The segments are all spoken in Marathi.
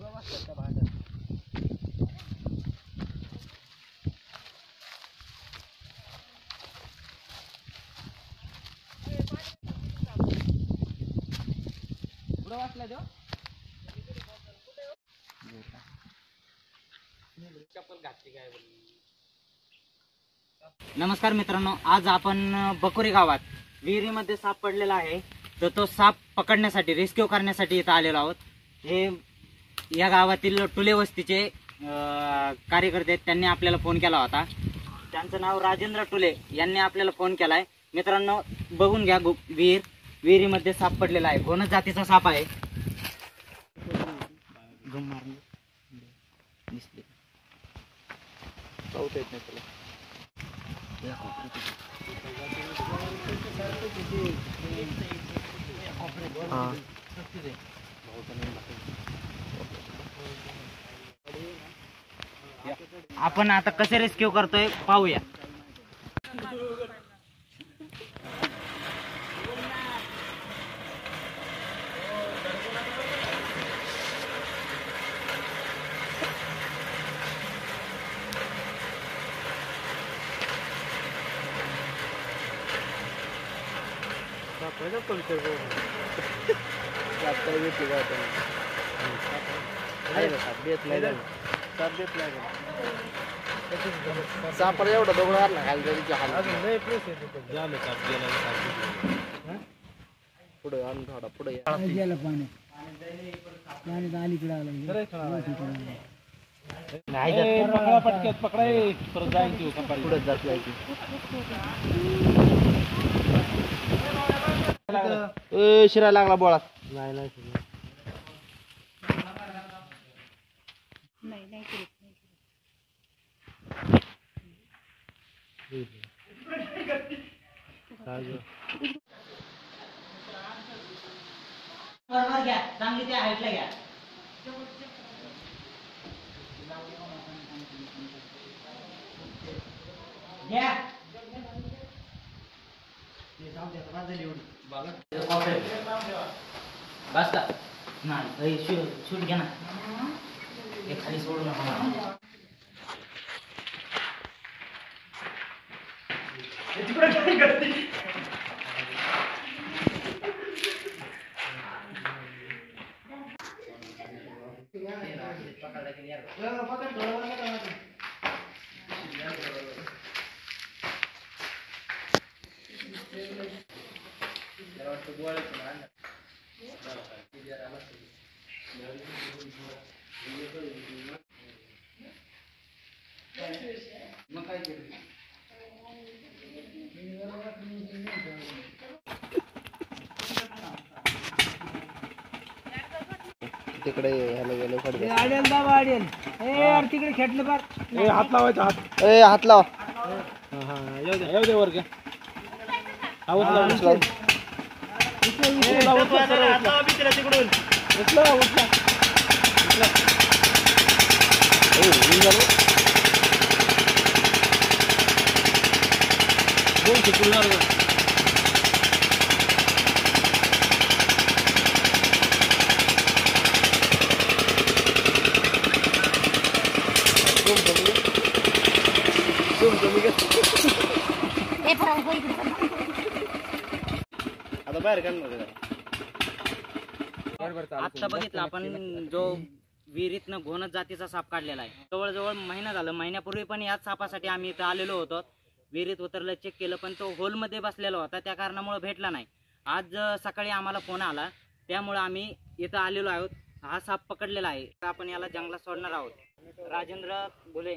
दोघं त्या नमस्कार मित्रांनो आज आपण बकोरी गावात विहिरीमध्ये साप पडलेला आहे. तर तो साप पकडण्यासाठी रेस्क्यू करण्यासाठी इथं आलेलो आहोत. हे या गावातील टुले वस्तीचे कार्यकर्ते आहेत त्यांनी आपल्याला फोन केला होता. त्यांचं नाव राजेंद्र टुले यांनी आपल्याला फोन केलाय. मित्रांनो बघून घ्या गु- विहीर. विहिरीमध्ये साप पडलेला आहे. घोणस जातीचा साप आहे. आपण आता कसे रेस्क्यू करतोय पाहूया. सापडायचा पंक्चर सापडायला घेतली का आपण नाही. ना, साप देत नाही ना. साप देत नाही का? सापाला एवढा दगड हारला खाली. तरी हाल पुढे आण थोडा पुढे गेलं पाण्यात पाण्यात अलीकडे आलं. पुढे जात. नाही ती. ए, शिरायला लागला बोळा नाही नाही बरोबर घ्या चांगली त्या हाईटला घ्या घ्या बसता नाही शूट शूट घ्या ना हे. खाली सोडू नका ఇది కూడా గట్టి Gracias. तिकडे ह्याला गेलो कडे आडेल दाबा आडेल ए यार तिकडे खेटले पार. ए हात लावायचा हात. ए हात लाव. हा हा येऊ दे येऊ दे वर का आऊत लाव उचला उचला उचला हात लावा बिचला तिकडून. उचला उचला उचला ए निघालो दोन शिकून आता बाहेर आता बघितलं आपण जो विहिरीतनं घोणत जातीचा साप काढलेला आहे. जवळजवळ महिना झालं महिन्यापूर्वी पण याच सापासाठी आम्ही इथं आलेलो होतो. विहिरीत उतरलं चेक केलं पण तो होलमध्ये बसलेला होता. त्या कारणामुळे भेटला नाही. आज सकाळी आम्हाला फोन आला. त्यामुळे आम्ही इथं आलेलो आहोत. हा साप पकडलेला आहे. तर आपण याला जंगलात सोडणार आहोत. राजेंद्र भुले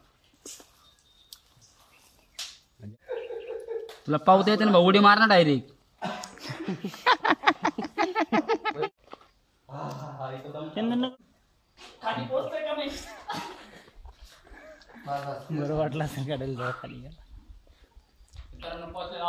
तुला पावता येते ना भाऊ उडी मार ना डायरेक्ट बरं वाटलं असेल काढायला जाऊ खाली. पोहोचले